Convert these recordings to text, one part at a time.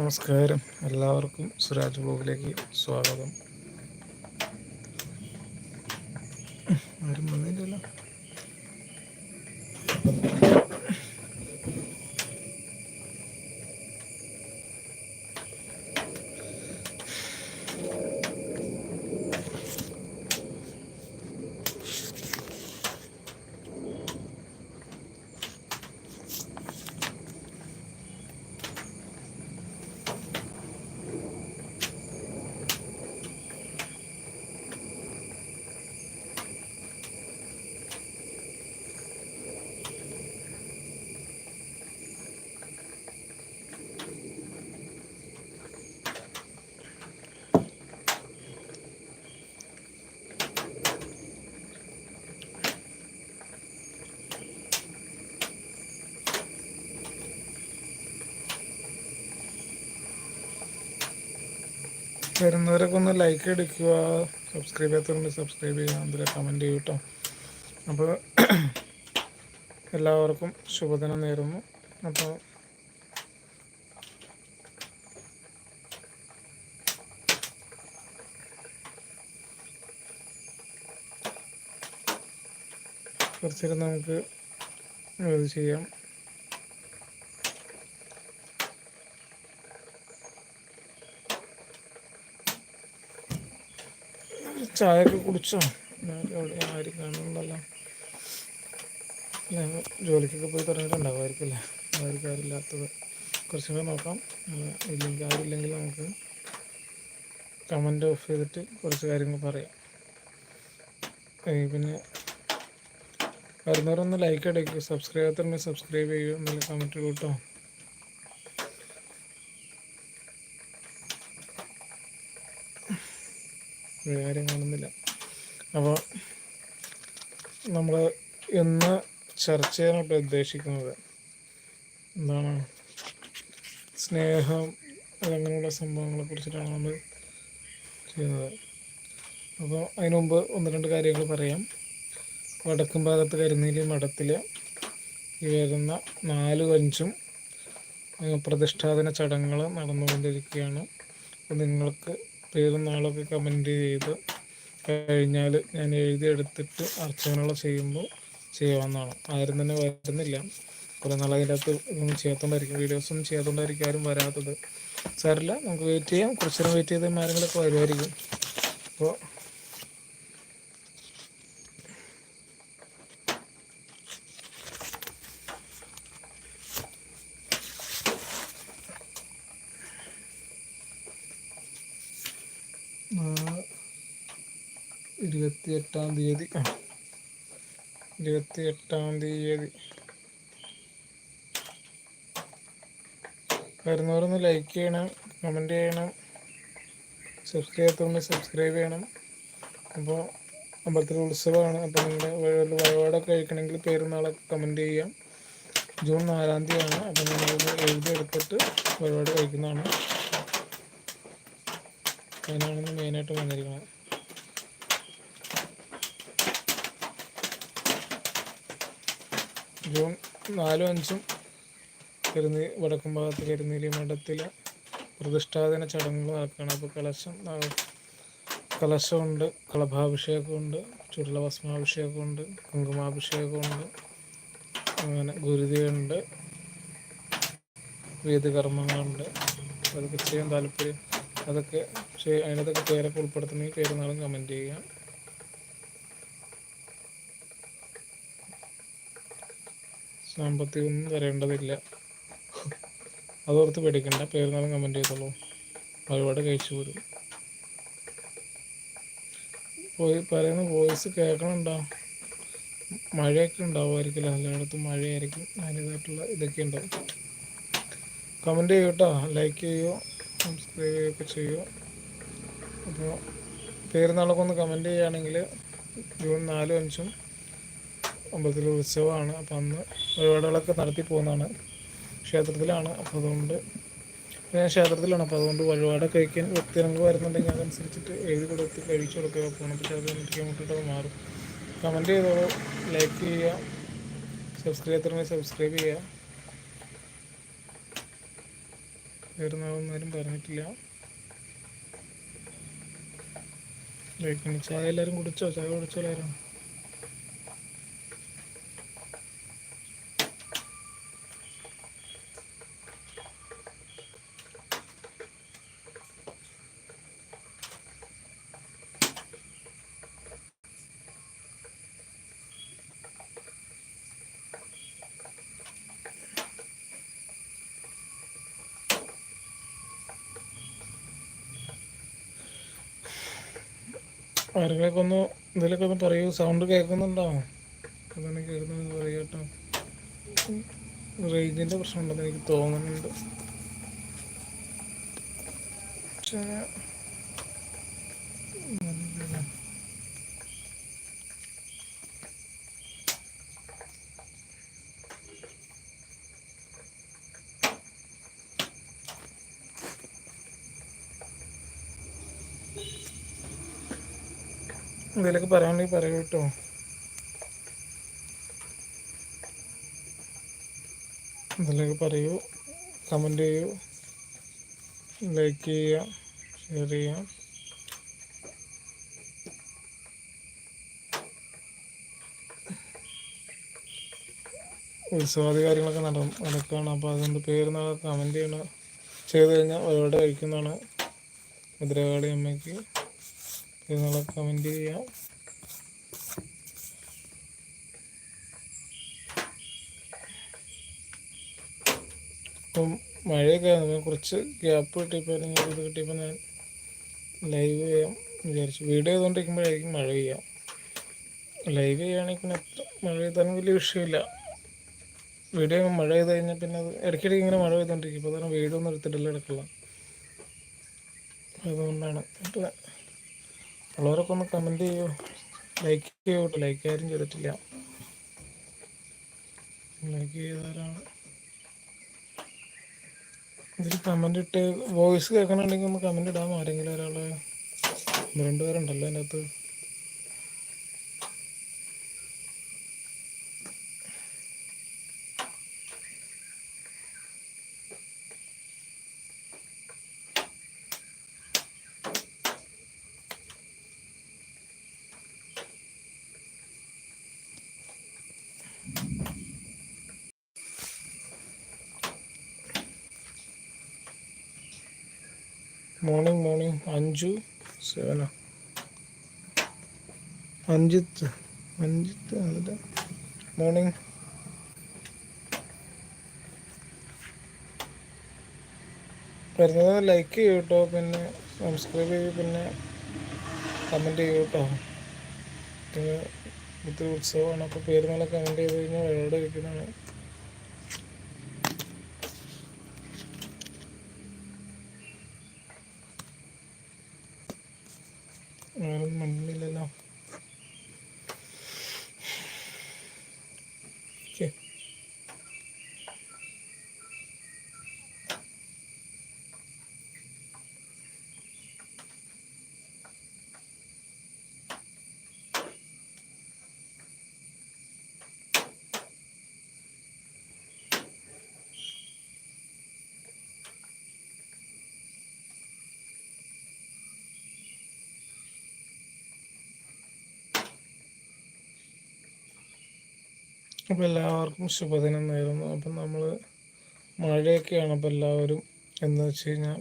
നമസ്കാരം. എല്ലാവർക്കും സുരാജ് ബ്ലോഗിലേക്ക് സ്വാഗതം ആരും വന്നില്ലല്ലോ വരുന്നവരൊക്കെ ഒന്ന് ലൈക്ക് എടുക്കുക. സബ്സ്ക്രൈബ് ചെയ്യാത്തവരുണ്ട് സബ്സ്ക്രൈബ് ചെയ്യുക. അതിൽ കമന്റ് ചെയ്യും കേട്ടോ അപ്പോൾ എല്ലാവർക്കും ശുഭദിനം നേരുന്നു. അപ്പോൾ കുറച്ചിരുന്ന് നമുക്ക് ഇത് ചെയ്യാം. ചായ ഒക്കെ കുടിച്ചോ അവിടെ ആരും കാണുന്നുണ്ടല്ലോ ജോലിക്കൊക്കെ പോയി തുടങ്ങിയിട്ടുണ്ടാവുമായിരിക്കും അല്ലേ ആർക്കും ആരില്ലാത്തത് കുറച്ചും കൂടെ നോക്കാം. ഇല്ലെങ്കിൽ ആരില്ലെങ്കിൽ നമുക്ക് കമന്റ് ഓഫ് ചെയ്തിട്ട് കുറച്ച് കാര്യങ്ങൾ പറയാം. പിന്നെ വരുന്നവരൊന്ന് ലൈക്ക് അടിക്കുക സബ്സ്ക്രൈബ് ചെയ്യാത്തവരുണ്ടെങ്കിൽ സബ്സ്ക്രൈബ് ചെയ്യുക നല്ല കമന്റ് കേട്ടോ. കാര്യം കാണുന്നില്ല. അപ്പോൾ നമ്മൾ ഇന്ന് ചർച്ച ചെയ്യാനായിട്ട് ഉദ്ദേശിക്കുന്നത് എന്താണ്? സ്നേഹം അങ്ങനെയുള്ള സംഭവങ്ങളെ കുറിച്ചിട്ടാണ് നമ്മൾ ചെയ്യുന്നത്. അപ്പോൾ അതിനു മുമ്പ് ഒന്ന് രണ്ട് കാര്യങ്ങൾ പറയാം. വടക്കും ഭാഗത്ത് കരുനീലി മഠത്തിൽ ഈ വരുന്ന നാലും അഞ്ചും പ്രതിഷ്ഠാപന ചടങ്ങുകൾ നടന്നുകൊണ്ടിരിക്കുകയാണ്. നിങ്ങൾക്ക് പേരും നാളൊക്കെ കമന്റ് ചെയ്ത് കഴിഞ്ഞാൽ ഞാൻ എഴുതിയെടുത്തിട്ട് അർച്ചനകൾ ചെയ്യുമ്പോൾ ചെയ്യാവുന്നതാണ്. ആരും തന്നെ വരുന്നില്ല കുറേ നാൾ അതിന്റെ അകത്ത് ഒന്നും ചെയ്യാത്തതുകൊണ്ടായിരിക്കും വീഡിയോസൊന്നും ആരും വരാത്തത്. സാറില്ല നമുക്ക് വെയിറ്റ് ചെയ്യാം. കുറച്ച് നേരം വെയിറ്റ് ചെയ്ത് ആരെങ്കിലുമൊക്കെ വരുമായിരിക്കും അപ്പോൾ ഇരുപത്തിയെട്ടാം തീയതി. ഇരുപത്തി എട്ടാം തീയതി. വരുന്നവരൊന്ന് ലൈക്ക് ചെയ്യണം കമന്റ് ചെയ്യണം സബ്സ്ക്രൈബ് ചെയ്യാത്തതുകൊണ്ട് സബ്സ്ക്രൈബ് ചെയ്യണം. അപ്പോൾ അമ്പലത്തിൽ ഉത്സവമാണ്. അപ്പോൾ നിങ്ങളുടെ വഴിപാടൊക്കെ കഴിക്കണമെങ്കിൽ നാളെ കമന്റ് ചെയ്യാം. ജൂൺ നാലാം തീയതിയാണ്. അപ്പോൾ നിങ്ങൾ എഴുതി എടുത്തിട്ട് വഴിപാട് കഴിക്കുന്നതാണ്. അതിനാണ് മെയിനായിട്ട് വന്നിരിക്കുന്നത്. ജൂൺ നാലും അഞ്ചും തിരുനീ വടക്കും ഭാഗത്ത് കരുന്നീലി മഠത്തിലെ പ്രതിഷ്ഠാദിന ചടങ്ങുകൾ നടക്കുകയാണ്. അപ്പോൾ കലശം കലശമുണ്ട് കളഭാഭിഷേകമുണ്ട് ചുരുളഭസ്മാഭിഷേകമുണ്ട് കുങ്കുമാഭിഷേകമുണ്ട് അങ്ങനെ ഗുരുതിയുണ്ട് വേദകർമ്മങ്ങളുണ്ട്. അതൊക്കെ ചെയ്യാൻ താല്പര്യം. അതൊക്കെ അതിനകത്തൊക്കെ പേരൊക്കെ ഉൾപ്പെടുത്തണമെങ്കിൽ പേര് നാളും കമന്റ് ചെയ്യുക ഒന്ന് തരേണ്ടതില്ല അതോർത്ത് പേടിക്കണ്ട. പേരുന്നാളും കമന്റ് ചെയ്തോളൂ. ഒരുപാട് കഴിച്ചു പോയി പറയുന്ന വോയിസ് കേൾക്കണുണ്ടോ? മഴയൊക്കെ ഉണ്ടാവുമായിരിക്കില്ല. എല്ലായിടത്തും മഴയായിരിക്കും. അതിന്റെതായിട്ടുള്ള ഇതൊക്കെ ഉണ്ടാവും. കമന്റ് ചെയ്യൂ കേട്ടോ ലൈക്ക് ചെയ്യുമോ സബ്സ്ക്രൈബ് ചെയ്യുകയൊക്കെ ചെയ്യുമോ അപ്പോൾ പേരുന്നാളൊക്കെ ഒന്ന് കമന്റ് ചെയ്യുകയാണെങ്കിൽ ജൂൺ നാലും അഞ്ചും അമ്പലത്തിൽ ഉത്സവമാണ്. അപ്പം അന്ന് വഴിപാടുകളൊക്കെ നടത്തി പോകുന്നതാണ് ക്ഷേത്രത്തിലാണ്. അപ്പോൾ അതുകൊണ്ട് ഞാൻ ക്ഷേത്രത്തിലാണ്. അപ്പോൾ അതുകൊണ്ട് വഴിപാട് കഴിക്കാൻ വ്യക്തികൾ വരുന്നുണ്ടെങ്കിൽ അതനുസരിച്ചിട്ട് എഴുതി കൊടുത്ത് കഴിച്ചു കൊടുക്കുക. പോകണം പക്ഷേ അത് എനിക്ക് മുട്ടിട്ടത് മാറും. കമന്റ് ചെയ്തോളൂ ലൈക്ക് ചെയ്യുക. സബ്സ്ക്രൈബ് ചെയ്തിട്ടുണ്ടെങ്കിൽ സബ്സ്ക്രൈബ് ചെയ്യുക. പേരുന്നാളൊന്നും ആരും പറഞ്ഞിട്ടില്ല. ചായ എല്ലാവരും കുടിച്ചോ? ചായ കുടിച്ചോ എല്ലാവരും? ആരെങ്കിലൊക്കെ ഒന്ന് എന്തെങ്കിലുമൊക്കെ ഒന്ന് പറയൂ. സൗണ്ട് കേൾക്കുന്നുണ്ടോ അതാണ് കേൾക്കുന്നത് പറയട്ടോ റേഞ്ചിന്റെ പ്രശ്നമുണ്ടെന്ന് എനിക്ക് തോന്നുന്നുണ്ട്. പക്ഷേ എന്തെങ്കിലുമൊക്കെ പറയാനുണ്ടെങ്കിൽ പറയൂ കേട്ടോ. എന്തെങ്കിലുമൊക്കെ പറയൂ. കമന്റ് ചെയ്യൂ. ലൈക്ക് ചെയ്യുക. ഷെയർ ചെയ്യുക. ഉത്സവാദി കാര്യങ്ങളൊക്കെ നട നടക്കുകയാണ്. അപ്പോൾ അതിന്റെ പേര് കമന്റ് ചെയ്യണം. ചെയ്ത് കഴിഞ്ഞാൽ ഒരുപാട് കഴിക്കുന്നതാണ് മുദ്രകാളി അമ്മയ്ക്ക്. നിങ്ങൾ കമന്റ് ചെയ്യാം. ഇപ്പം മഴയൊക്കെ കുറച്ച് ഗ്യാപ്പ് കിട്ടിയപ്പോൾ അല്ലെങ്കിൽ ഇത് കിട്ടിയപ്പോൾ ഞാൻ ലൈവ് ചെയ്യാം വിചാരിച്ചു. വീഡിയോ ചെയ്തുകൊണ്ടിരിക്കുമ്പോഴായിരിക്കും മഴ ചെയ്യാം ലൈവ് ചെയ്യുകയാണെങ്കിൽ പിന്നെ മഴ ചെയ്താലും വലിയ വിഷയമില്ല. വീഡിയോ മഴ ചെയ്ത് കഴിഞ്ഞാൽ പിന്നെ അത് ഇടയ്ക്കിടയ്ക്ക് ഇങ്ങനെ മഴ പെയ്തുകൊണ്ടിരിക്കും. അപ്പോൾ അതാണ് വീഡിയോ ഒന്നും എടുത്തിട്ടില്ല ഇടയ്ക്കുള്ള. അതുകൊണ്ടാണ്. ഉള്ളവരൊക്കെ ഒന്ന് കമന്റ് ചെയ്യൂ. ലൈക്ക് ചെയ്യൂ. ലൈക്ക് ആരും ചെയ്തിട്ടില്ല. ലൈക്ക് ചെയ്തവരാണ്. ഇതിൽ കമന്റ് ഇട്ട് വോയിസ് കേൾക്കണമെങ്കിൽ ഒന്ന് കമന്റ് ഇടാമോ ആരെങ്കിലും ഒരാൾ രണ്ട് പേരുണ്ടല്ലോ അതിന്റെ മോർണിംഗ് മോർണിംഗ് അഞ്ചു സെവനാ അഞ്ചിത്ത് അഞ്ചിത്ത് എന്നിട്ട് മോർണിംഗ് വരുന്നത് ലൈക്ക് ചെയ്യൂ കേട്ടോ പിന്നെ സബ്സ്ക്രൈബ് ചെയ്യൂ പിന്നെ കമന്റ് ചെയ്യൂ കേട്ടോ പിന്നെ ഇത്തിരി ഉത്സവമാണ്. അപ്പോൾ പേരുന്നാളെ കമന്റ് ചെയ്ത് കഴിഞ്ഞാൽ വെള്ളോട് കഴിക്കുന്നതാണ് ആരും മണ്ണില്ലല്ലോ ഓക്കെ അപ്പോൾ എല്ലാവർക്കും ശുഭദിനം നേരുന്നു. അപ്പം നമ്മൾ മഴയൊക്കെയാണ് അപ്പോൾ എല്ലാവരും എന്ന് വെച്ച് കഴിഞ്ഞാൽ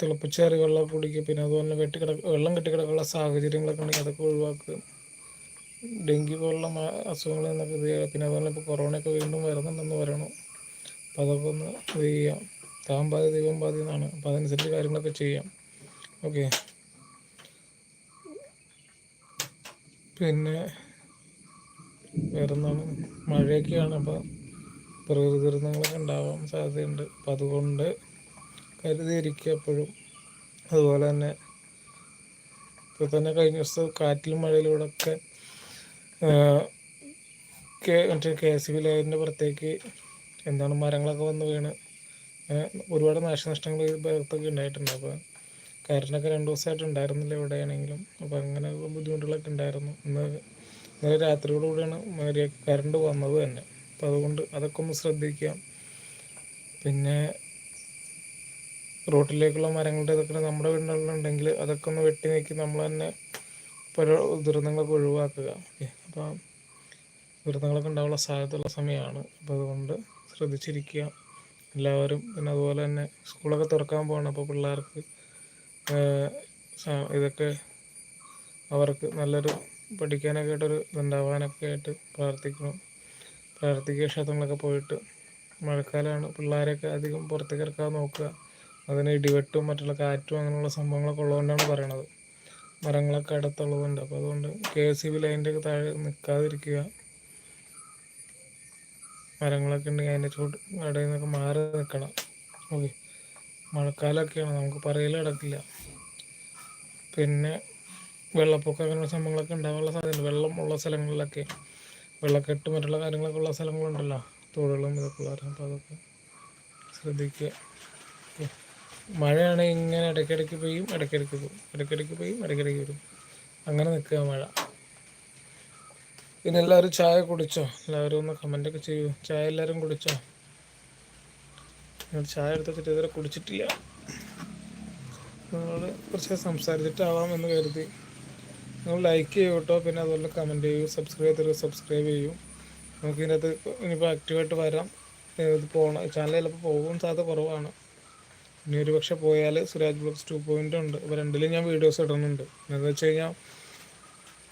തിളപ്പിച്ചാറി വെള്ളം കുടിക്കുക പിന്നെ അതുപോലെ വെട്ടിക്കിട വെള്ളം കെട്ടിക്കിടക്കുള്ള സാഹചര്യങ്ങളൊക്കെ ഉണ്ടെങ്കിൽ അതൊക്കെ ഒഴിവാക്കുക. ഡെങ്കി പോലുള്ള അസുഖങ്ങളിൽ നിന്നൊക്കെ ഇത് ചെയ്യുക. പിന്നെ അതുപോലെ ഇപ്പോൾ കൊറോണയൊക്കെ വീണ്ടും വരുന്നുണ്ടെന്ന് പറയണം. അപ്പോൾ അതൊക്കെ ഒന്ന് ഇത് ചെയ്യാം. താൻ ബാധി ദൈവം ബാധി എന്നാണ്. അപ്പോൾ അതനുസരിച്ച് കാര്യങ്ങളൊക്കെ ചെയ്യാം. ഓക്കെ. പിന്നെ വേറൊന്നാണ് മഴയൊക്കെയാണ് അപ്പോൾ പ്രകൃതി ദുരന്തങ്ങളൊക്കെ ഉണ്ടാവാൻ സാധ്യതയുണ്ട്. അപ്പം അതുകൊണ്ട് കരുതിയിരിക്കുക എപ്പോഴും. അതുപോലെ തന്നെ ഇപ്പോൾ തന്നെ കഴിഞ്ഞ ദിവസം കാറ്റിലും മഴയിലൂടെ ഒക്കെ മറ്റേ കെ എസ് ബി ലൈനിന്റെ പുറത്തേക്ക് എന്താണ് മരങ്ങളൊക്കെ വന്ന് വീണ്. ഒരുപാട് നാശനഷ്ടങ്ങൾ ഈ ഭാഗത്തൊക്കെ ഉണ്ടായിട്ടുണ്ട്. അപ്പോൾ കറണ്ടൊക്കെ രണ്ട് ദിവസമായിട്ട് ഉണ്ടായിരുന്നില്ല എവിടെയാണെങ്കിലും. അപ്പോൾ അങ്ങനെ ബുദ്ധിമുട്ടുകളൊക്കെ ഉണ്ടായിരുന്നു. ഇന്ന് ഇന്നലെ രാത്രിയോടുകൂടിയാണ് കറണ്ട് വന്നത് തന്നെ. അപ്പോൾ അതുകൊണ്ട് അതൊക്കെ ഒന്ന് ശ്രദ്ധിക്കാം. പിന്നെ റോട്ടിലേക്കുള്ള മരങ്ങളുടെ ഇതൊക്കെ നമ്മുടെ വീടുകളിലുണ്ടെങ്കിൽ അതൊക്കെ ഒന്ന് വെട്ടി നീക്കി നമ്മൾ തന്നെ പല ദുരന്തങ്ങളൊക്കെ ഒഴിവാക്കുക. ഓക്കെ. അപ്പോൾ ദുരന്തങ്ങളൊക്കെ ഉണ്ടാവാനുള്ള സാധ്യതയുള്ള സമയമാണ്. അപ്പോൾ അതുകൊണ്ട് ശ്രദ്ധിച്ചിരിക്കുക. എല്ലാവരും പിന്നെ അതുപോലെ തന്നെ സ്കൂളൊക്കെ തുറക്കാൻ പോകണം അപ്പോൾ പിള്ളേർക്ക് ഇതൊക്കെ അവർക്ക് നല്ലൊരു പഠിക്കാനൊക്കെ ആയിട്ടൊരു ഇതുണ്ടാവാനൊക്കെ ആയിട്ട് പ്രാർത്ഥിക്കണം. പ്രാർത്ഥിക്കുക ക്ഷേത്രങ്ങളൊക്കെ പോയിട്ട് മഴക്കാലമാണ്. പിള്ളേരെയൊക്കെ അധികം പുറത്തേക്ക് ഇറക്കാൻ നോക്കുക. അതിന് ഇടിവെട്ടും മറ്റുള്ള കാറ്റും അങ്ങനെയുള്ള സംഭവങ്ങളൊക്കെ ഉള്ളതുകൊണ്ടാണ് പറയണത്. മരങ്ങളൊക്കെ അടുത്തുള്ളതുകൊണ്ട്. അപ്പോൾ അതുകൊണ്ട് കെ എസ് സി ബി ലൈന്റെ ഒക്കെ താഴെ നിൽക്കാതിരിക്കുക. മരങ്ങളൊക്കെ ഉണ്ടെങ്കിൽ അതിന്റെ ചൂട് ഇടയിൽ നിന്നൊക്കെ മാറി നിൽക്കണം. ഓക്കെ. മഴക്കാലമൊക്കെയാണ്. നമുക്ക് പറയൽ കിടക്കില്ല. പിന്നെ വെള്ളപ്പൊക്കം അങ്ങനെയുള്ള സംഭവങ്ങളൊക്കെ ഉണ്ടാകാനുള്ള സാധ്യത വെള്ളം ഉള്ള സ്ഥലങ്ങളിലൊക്കെ വെള്ളക്കെട്ട് മറ്റുള്ള കാര്യങ്ങളൊക്കെ ഉള്ള സ്ഥലങ്ങളുണ്ടല്ലോ. തോടുകളും ഇതൊക്കെ ഉള്ള അപ്പോൾ അതൊക്കെ ശ്രദ്ധിക്കുക. മഴയാണ് ഇങ്ങനെ ഇടയ്ക്കിടയ്ക്ക് പെയ്യും ഇടയ്ക്കിടയ്ക്ക് പോകും ഇടയ്ക്കിടയ്ക്ക് പെയ്യും ഇടയ്ക്കിടയ്ക്ക് വരും. അങ്ങനെ നിൽക്കുക മഴ. പിന്നെ എല്ലാവരും ചായ കുടിച്ചോ? എല്ലാവരും ഒന്ന് കമന്റൊക്കെ ചെയ്യൂ. ചായ എല്ലാവരും കുടിച്ചോ? ചായ എടുത്ത് വെച്ചിട്ട് ഇതുവരെ കുടിച്ചിട്ടില്ല. നിങ്ങളോട് കുറച്ച് സംസാരിച്ചിട്ടാവാം എന്ന് കരുതി. നിങ്ങൾ ലൈക്ക് ചെയ്യൂ കേട്ടോ പിന്നെ അതുപോലെ കമന്റ് ചെയ്യൂ. സബ്സ്ക്രൈബ് ചെയ്ത് സബ്സ്ക്രൈബ് ചെയ്യൂ. നമുക്ക് ഇതിനകത്ത് ഇനിയിപ്പോൾ ആക്റ്റീവായിട്ട് വരാം. ഇത് പോകണം ചാനൽ ചിലപ്പോൾ പോകും. സാധ്യത കുറവാണ്. ഇനി ഒരു പക്ഷേ പോയാൽ സുരാജ് ബ്ലോഗ്സ് ടു പോയിന്റ് ഉണ്ട്. അപ്പോൾ രണ്ടിലും ഞാൻ വീഡിയോസ് ഇടുന്നുണ്ട്. എന്താണെന്ന് വെച്ച് കഴിഞ്ഞാൽ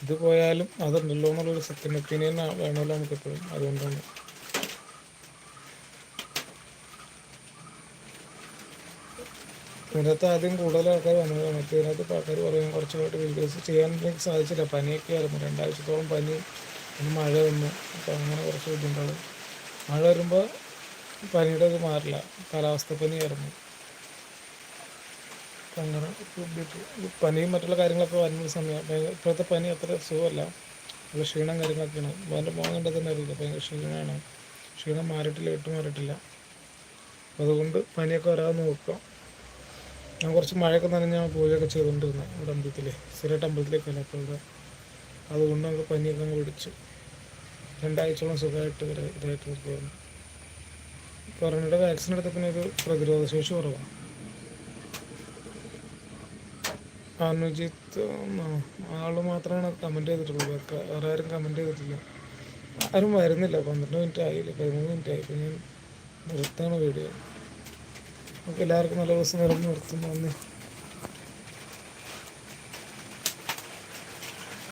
ഇത് പോയാലും അതുണ്ടല്ലോ എന്നുള്ളൊരു സെക്കൻഡ് ഒപ്പീനിയൻ വേണമല്ലോ നമുക്ക് എപ്പോഴും അതുകൊണ്ടാണ്. ഇതിനകത്ത് ആദ്യം കൂടുതൽ ആൾക്കാർ വന്നു മറ്റേ ഇതിനകത്ത് ആൾക്കാർ പറയും കുറച്ചുകൂടെ വീഡിയോസ് ചെയ്യാൻ എനിക്ക് സാധിച്ചില്ല. പനിയൊക്കെ ആയിരുന്നു. രണ്ടാഴ്ചത്തോളം പനി പിന്നെ മഴ വന്നു. അപ്പോൾ അങ്ങനെ കുറച്ച് ബുദ്ധിമുട്ടുകൾ മഴ വരുമ്പോൾ പനിയുടെ ഇത് മാറില്ല. കാലാവസ്ഥ പനിയായിരുന്നു. അങ്ങനെ പനിയും മറ്റുള്ള കാര്യങ്ങളൊക്കെ വരുന്ന സമയം. ഇപ്പോഴത്തെ പനി അത്ര സുഖമല്ല. നല്ല ക്ഷീണം കാര്യങ്ങളൊക്കെയാണ്. എന്റെ മോൻ കണ്ടത് തന്നെ അറിയില്ല. ഭയങ്കര ക്ഷീണമാണ് ക്ഷീണം മാറിയിട്ടില്ല വിട്ടു മാറിയിട്ടില്ല. അതുകൊണ്ട് പനിയൊക്കെ വരാതെ നോക്കാം ഞാൻ കുറച്ച് മഴയൊക്കെ നനഞ്ഞ പൂജയൊക്കെ ചെയ്തുകൊണ്ടിരുന്നത് ഇവിടെ അമ്പലത്തിൽ സ്ഥിരമായിട്ട് അമ്പലത്തിലേക്കല്ല അപ്പോൾ ഇവിടെ. അതുകൊണ്ട് നമുക്ക് പനിയൊക്കെ അങ്ങ് പിടിച്ചു. രണ്ടാഴ്ചയോളം സുഖമായിട്ട് ഇവരെ ഇതായിട്ട് നിൽക്കുകയായിരുന്നു കൊറോണയുടെ വാക്സിൻ എടുത്ത പിന്നെ ഒരു പ്രതിരോധ ശേഷി കുറവാണ്. അനുജിത്ത് ആൾ മാത്രമാണ് കമന്റ് ചെയ്തിട്ടുള്ളത് വേറെ ആരും കമന്റ് ചെയ്തിട്ടില്ല. ആരും വരുന്നില്ല. പന്ത്രണ്ട് മിനിറ്റ് ആയില്ല? പതിമൂന്ന് മിനിറ്റ് ആയി. ഞാൻ നിർത്താണ് വീഡിയോ. നമുക്ക് എല്ലാവർക്കും നല്ല ദിവസം നിറഞ്ഞു നിർത്തുന്നു. നന്ദി.